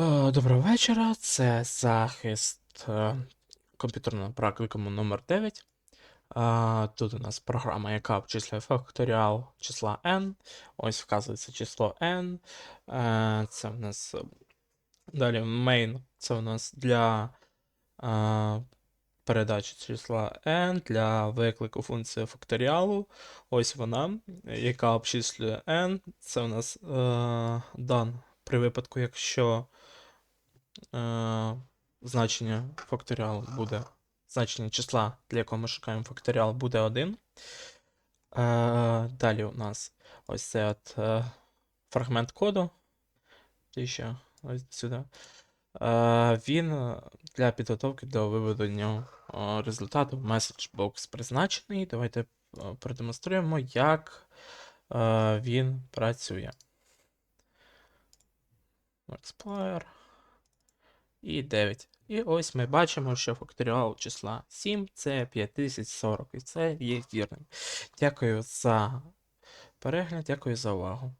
Е, Доброго вечора. Це захист е, комп'ютерного практикуму номер 9. Е, Тут у нас програма, яка обчислює факторіал числа n. Ось вказується число n. Це в нас далі main. Це у нас для передачі числа n, для виклику функції факторіалу. Ось вона, яка обчислює n. Це у нас дан при випадку, якщо е, значення факторіалу буде, значення числа, для якого ми шукаємо факторіал, буде 1. Е, далі у нас ось цей от, е, фрагмент коду. І ще ось сюди. Е, він для підготовки до виведення результату message призначений. Давайте е, продемонструємо, як е, він працює. Explorer. І 9. І ось ми бачимо, що факторіал числа 7 це 5040, і це є вірним. Дякую за перегляд, дякую за увагу.